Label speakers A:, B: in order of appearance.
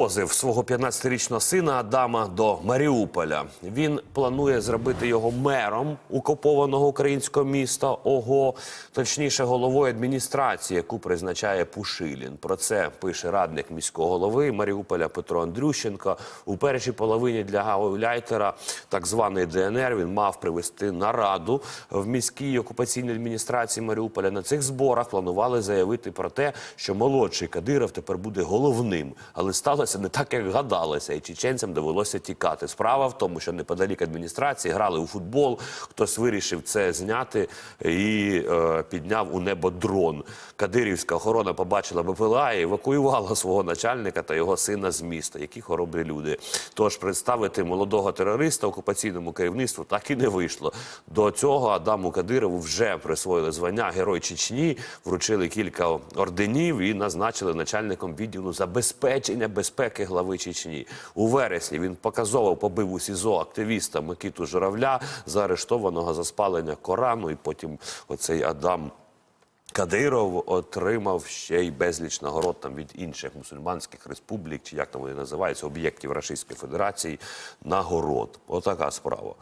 A: Возив свого 15-річного сина Адама до Маріуполя. Він планує зробити його мером окупованого українського міста ОГО, точніше, головою адміністрації, яку призначає Пушилін. Про це пише радник міського голови Маріуполя Петро Андрющенко. У першій половині для гауляйтера, так званої ДНР, він мав привести нараду в міській окупаційній адміністрації Маріуполя. На цих зборах планували заявити про те, що молодший Кадиров тепер буде головним, але сталося не так, як гадалося, і чеченцям довелося тікати. Справа в тому, що неподалік адміністрації грали у футбол. Хтось вирішив це зняти і е, підняв у небо дрон. Кадирівська охорона побачила БПЛА і евакуювала свого начальника та його сина з міста. Які хоробрі люди. Тож представити молодого терориста окупаційному керівництву так і не вийшло. До цього Адаму Кадирову вже присвоїли звання Герой Чечні, вручили кілька орденів і назначили начальником відділу забезпечення безпеки глави Чечні. У вересні він показово побив у СІЗО активіста Микиту Журавля, заарештованого за спалення Корану. І потім оцей Адам. Кадиров отримав ще й безліч нагород там від інших мусульманських республік, чи як там вони називаються, об'єктів Російської Федерації. Нагород. Отака справа.